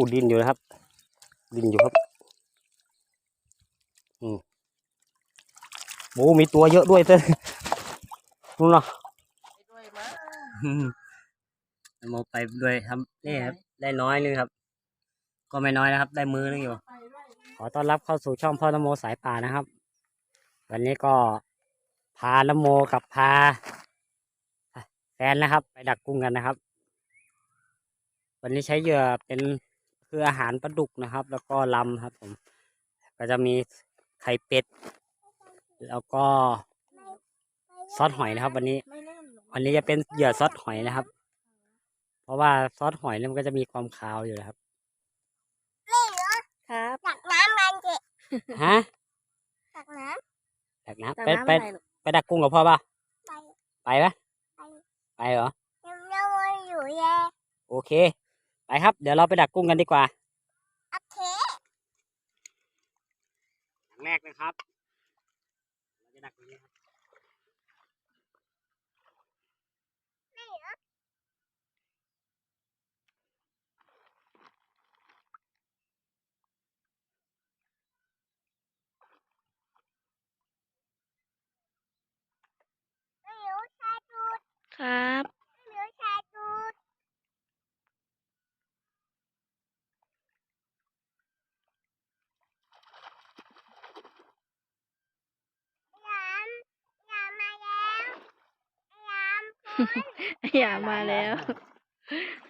อ้ดินอยู่นะครับ ดินอยู่ครับอืมโอ้มีตัวเยอะด้วยเต้นนู่นเนาะด้วยมั้งอืมโมไปด้วยครับนี่ครับ ได้น้อยนึงครับ ก็ไม่น้อยนะครับ ได้มือนึงอยู่ไปด้วยขอต้อนรับเข้าสู่ช่องพ่อนโมสายป่านะครับ วันนี้ก็พานโมกับพาแฟนนะครับ ไปดักกุ้งกันนะครับ วันนี้ใช้เหยื่อเป็น คืออาหารปลาดุกนะครับ แล้วก็ลำครับ ผม ก็จะมีไข่เป็ด แล้วก็ซอสหอยนะครับ วันนี้ไม่เล่นหรอกวันนี้จะเป็นเหยื่อซอสหอยนะครับ เพราะว่าซอสหอยเนี่ยมันก็จะมีความคาวอยู่นะครับครับตักน้ำมันเจฮะตักน้ดักน้ำแต่ไปน้ำไปอะไรลูกไปดักกุ้งกับพ่อป่ะำไปไปปะไปไปเหรอยังยังวนอยู่แย่โอเค ไปครับ เดี๋ยวเราไปดักกุ้งกันดีกว่าโอเคอย่างแรกนะครับ เราจะดักตรงนี้ครับ ไม่รู้ชายดูด ครับ ไม่รู้ชายดูดยามยามมาแล้วยามฝน ไอหยามาแล้ว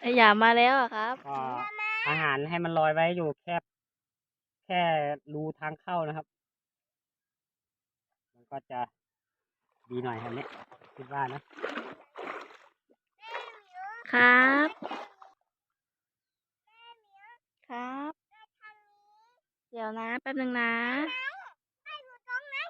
ไอหยามาแล้วอะครับ ก็อาหารให้มันลอยไว้อยู่แค่ แค่รูทางเข้านะครับ มันก็จะดีหน่อยครับเนี่ยคิดว่านะครับ ครับ เดี๋ยวนะแป๊บนึงนะ ไม่อยู่ตรงนั้น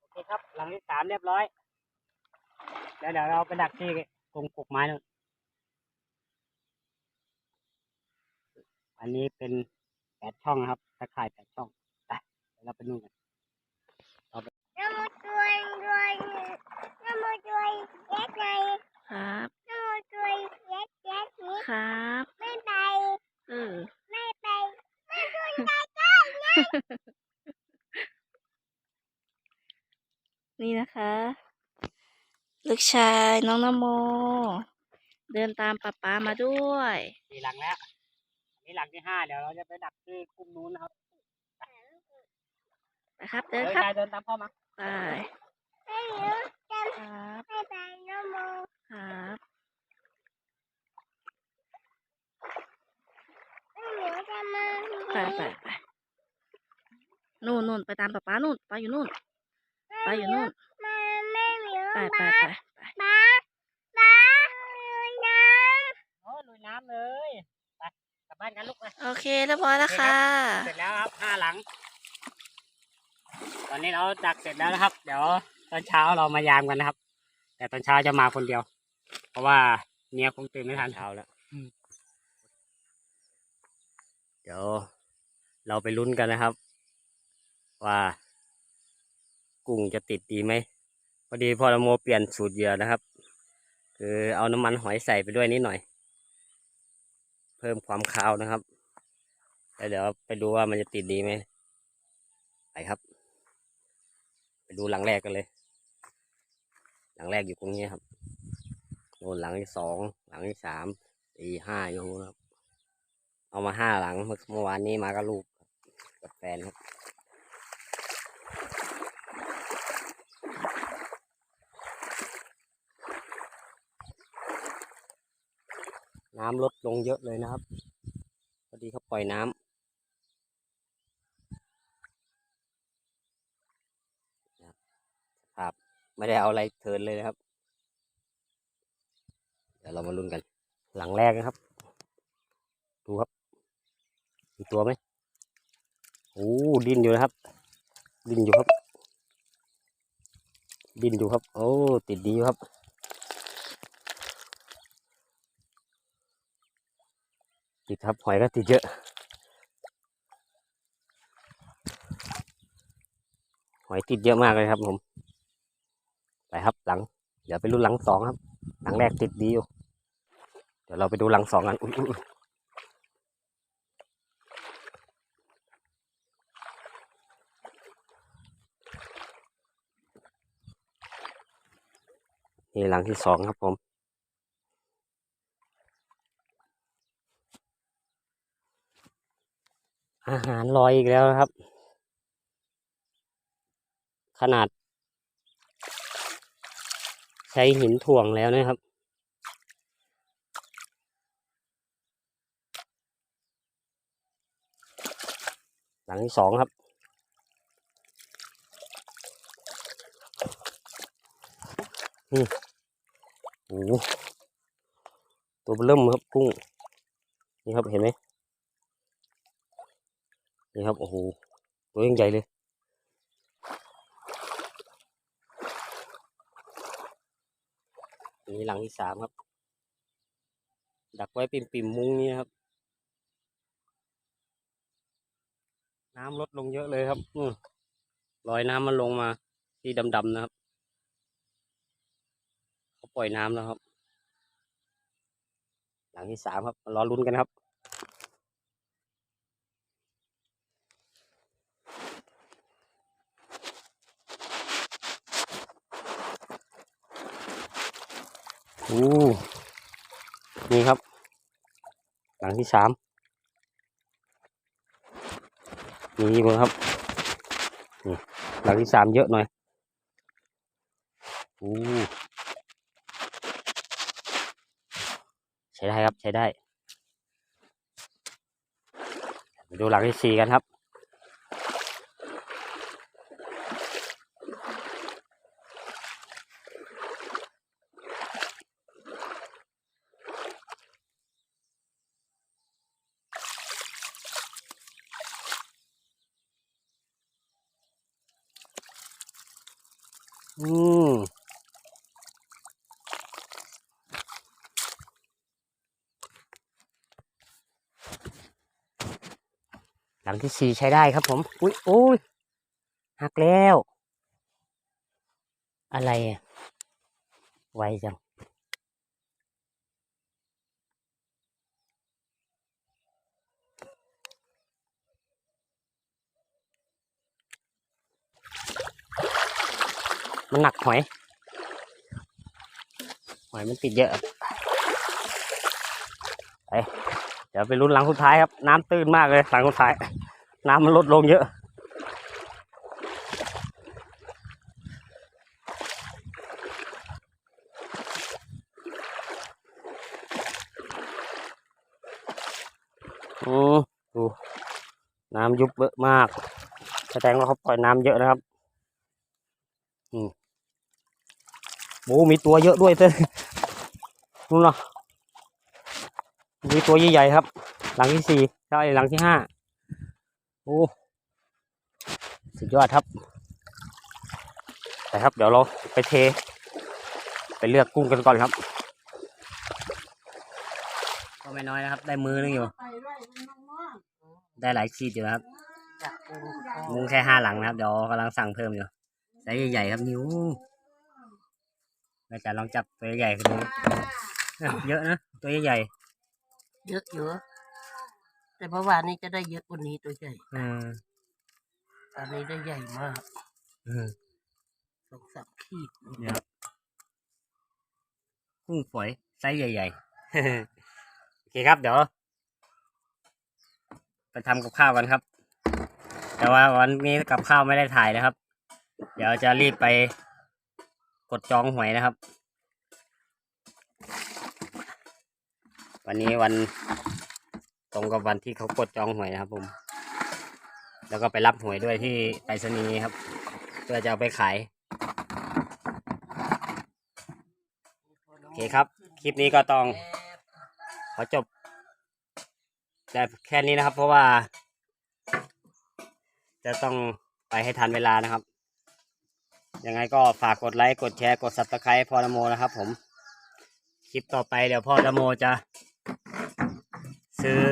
โอเคครับ หลังที่สาม เรียบร้อย แล้วเดี๋ยวเราไปดักที่ตรงกกไม้นู่นอันนี้เป็นแปดช่องนะครับตะข่ายแปดช่องไปเดี๋ยวเราไปนู่นกันน้ำมันตัวด้วยน้ำมันตัวเล็กไงครับน้ำมันตัวเล็กเล็กนี้ครับไม่ไปเออไม่ไปไม่ดูใจนี่ นะคะ ลูกชายน้องนโม เดินตามป๊าป๊ามาด้วยสี่หลังแล้วอันนี้หลังที่ห้าเดี๋ยวเราจะไปดักที่กลุ่มนู้นนะครับนะครับ เดิเดินนครับชายเดินตามพ่อมาไปไม่รู้จะครับไม่ไปน้ำมันครับไม่รู้จะมาไปไปไปนู่นนู่นไปตามป๊าป๊านู่นป๊าอยู่นู่นป๊าอยู่นู่นมาไม่รู้ ไปไปมาไปไปมามาน้โอ้ลุยน้ำเลยไปกลับบ้านกันลูกไปโอเคเรียบร้อยแล้วค่ะเสร็จแล้วครับห้าหลัง ตอนนี้เราดักเสร็จแล้วนะครับ เดี๋ยวตอนเช้าเรามายามกันนะครับ แต่ตอนเช้าจะมาคนเดียว เพราะว่าเมียคงตื่นไม่ทันเช้าแล้วอืมเดี๋ยวเราไปลุ้นกันนะครับ ว่ากุ้งจะติดดีไหมพ อดีพอละโมเปลี่ยนสูตรเหยื่อนะครับ คือเอาน้ำมันหอยใส่ไปด้วยนิดหน่อย เพิ่มความคาวนะครับแล้วเดี๋ยวไปดูว่ามันจะติดดีไหมไปครับ ไปดูหลังแรกกันเลย หลังแรกอยู่ตรงนี้ครับโน่นหลังที่สองหลังที่สามสี่ห้าอยู่นะครับ เอามาห้าหลังเมื่อเมื่อวานนี้มากับลูกกับแฟนครับ น้ำลดลงเยอะเลยนะครับ พอดีเขาปล่อยน้ำครับ ไม่ได้เอาอะไรเทินเลยนะครับ เดี๋ยวเรามาลุ้นกัน หลังแรกนะครับ ดูครับ มีตัวไหมโอ้ดินอยู่นะครับ ดินอยู่ครับ ดินอยู่ครับ โอ้ ติดดีอยู่ครับ ติดครับหอยก็ติดเยอะ หอยติดเยอะมากเลยครับผมไปครับหลัง เดี๋ยวไปรุ่นหลังสองครับ หลังแรกติดดีอยู่เดี๋ยวเราไปดูหลังสองกันนี่หลังที่สองครับผม อาหารลอยอีกแล้วนะครับ ขนาด ใช้หินถ่วงแล้วนะครับ หลังที่สองครับนี่โอ้ตัวเบอร์เริ่มครับกุ้ง นี่ครับเห็นไหม นี่ครับ โอ้โห ตัวยังใหญ่เลย นี่หลังที่สามครับ ดักไว้ปิ่มปิ่มมุ้งนี่ครับ น้ำลดลงเยอะเลยครับ อืลอยน้ำมันลงมา ที่ดำๆนะครับ เขาปล่อยน้ำแล้วครับ หลังที่สามครับมารอลุ้นกันครับ โอ้นี่ครับ หลัง ที่สามนี่มั้งครับนี่หลังที่สามเยอะหน่อยอู้ใช้ได้ครับใช้ได้ไปดูหลังที่สี่กันครับ อืม หลังที่สี่ใช้ได้ครับ ผม อุ้ยโอ้ยหักแล้ว อะไรอะไวจังมันหนักหอย หอยมันติดเยอะไปเดี๋ยวไปลุ้นหลังสุดท้ายครับ น้ำตื้นมากเลยหลังสุดท้าย น้ำมันลดลงเยอะ อืมดูน้ำยุบเยอะมาก แสดงว่าเขาปล่อยน้ำเยอะนะครับ อืมโอ้มีตัวเยอะด้วยเต้นนู่นเนาะมีตัวใหญ่ๆครับ หลังที่สี่แล้วไอ้หลังที่ห้า โอ้สุดยอดครับไปครับ เดี๋ยวเราไปเท ไปเลือกกุ้งกันก่อนครับ ก็ไม่น้อยนะครับ ได้มือนึงอยู่ ได้หลายขีดอยู่นะครับมุ้งแค่ห้าหลังนะครับ เดี๋ยวกำลังสั่งเพิ่มอยู่ไซส์ใหญ่ๆครับนิ้วแม่จ๋าลองจับตัวใหญ่ๆกันดูเยอะนะ ตัวใหญ่เยอะอยู่ แต่เมื่อวานนี้จะได้เยอะกว่านี้ตัวใหญ่ๆอืมตอนนี้ได้ใหญ่มากอืมสองสามขีดเนี่ยครับกุ้งฝอยไซส์ใหญ่ๆ โอเคครับ เดี๋ยว ไปทำกับข้าวกันครับ แต่ว่าวันนี้กับข้าวไม่ได้ถ่ายนะครับ เดี๋ยวจะรีบไปกดจองหวยนะครับ วันนี้วัน ตรงกับวันที่เขากดจองหวยนะครับผม แล้วก็ไปรับหวยด้วยที่ไปรษณีย์ครับ เพื่อจะเอาไปขาย โอเคครับ คลิปนี้ก็ต้องขอจบแต่แค่นี้นะครับ เพราะว่า จะต้องไปให้ทันเวลานะครับ ยังไงก็ฝากกดไลค์ กดแชร์ กด subscribe พอละโมนะครับผม คลิปต่อไปเดี๋ยวพอละโมจะ ซื้อ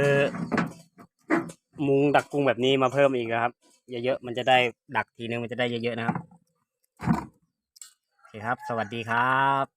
มุงดักกุ้งแบบนี้มาเพิ่มอีกนะครับ เยอะๆมันจะได้ดักทีนึงมันจะได้เยอะๆนะครับโอเคครับ สวัสดีครับ